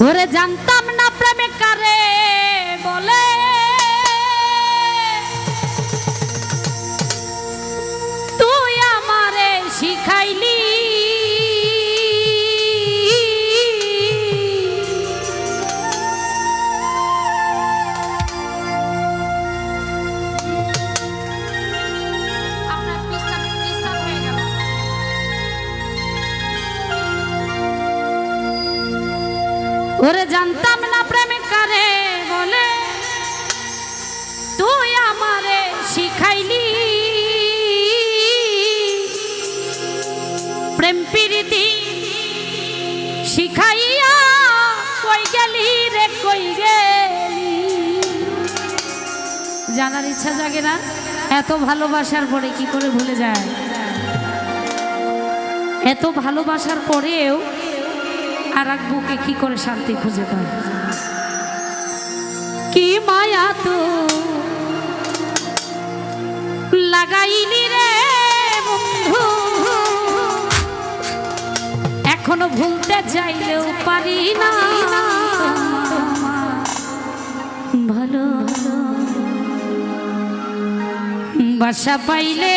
ওরে জানতাম না প্রেমে কারে বলে। ওরে জানতাম না প্রেমে কারে বলে, তুই আমারে শিখাইলি। প্রেম প্রীতি শিখাইয়া কই গেলি রে, কই গেলি? জানার ইচ্ছা জাগে না? এত ভালোবাসার পরে কি করে ভুলে যায়? এত ভালোবাসার পরেও আর এক বুকে কি করে শান্তি খুঁজে পায়? কি মায়া তো লাগাইলি রে বন্ধু। এখনও ভুলতে চাইলেও পারি না। ভালো। বাসা পাইলে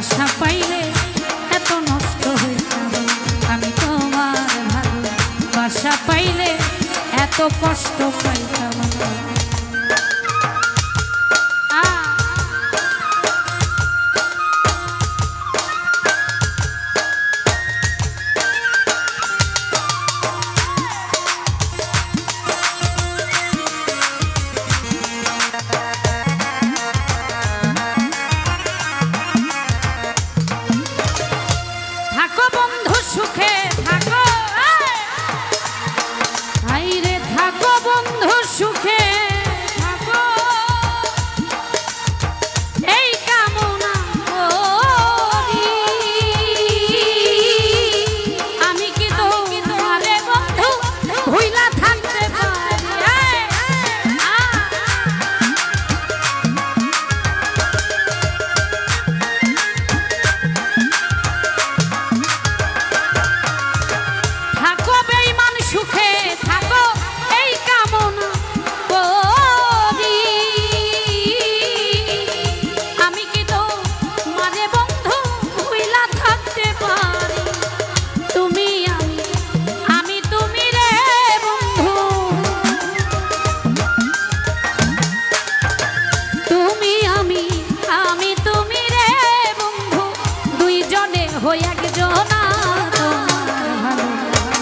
বাসা পাইলে এত নষ্ট হইতাম। আমি তোমার ভালো। বাসা পাইলে এত কষ্ট পাইতাম।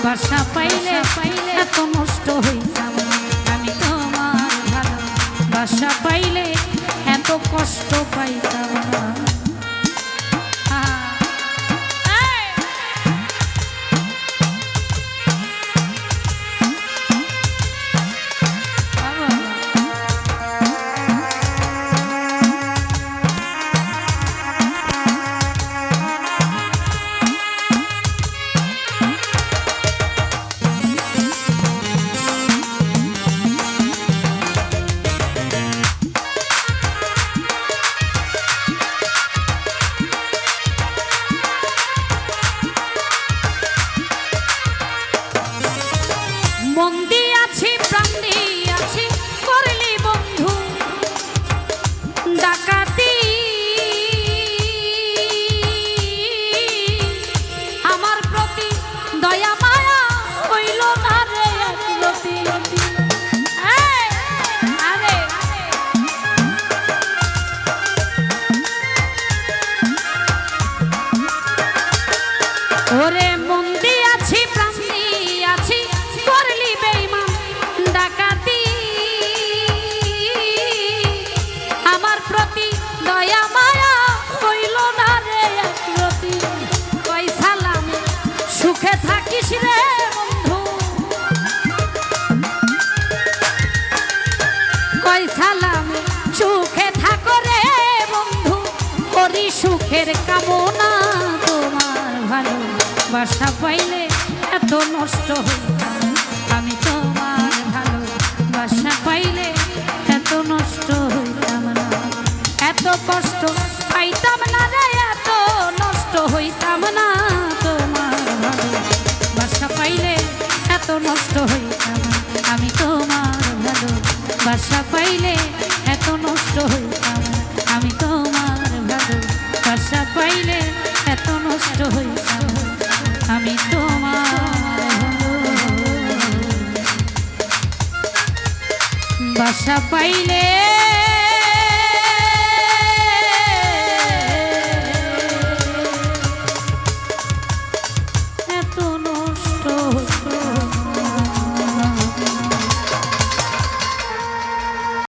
ভাষা পাইলে পাইলে এত নষ্ট হইতাম। আমি তোমার ভালো ভাষা পাইলে এত কষ্ট পাইতাম না। সুখের কামনা তোমার ভালো বাসা পাইলে এত নষ্ট হইতাম আমি তোমার ভালো বাসা পাইলে এত নষ্ট হইতাম না। এত কষ্ট পাইলে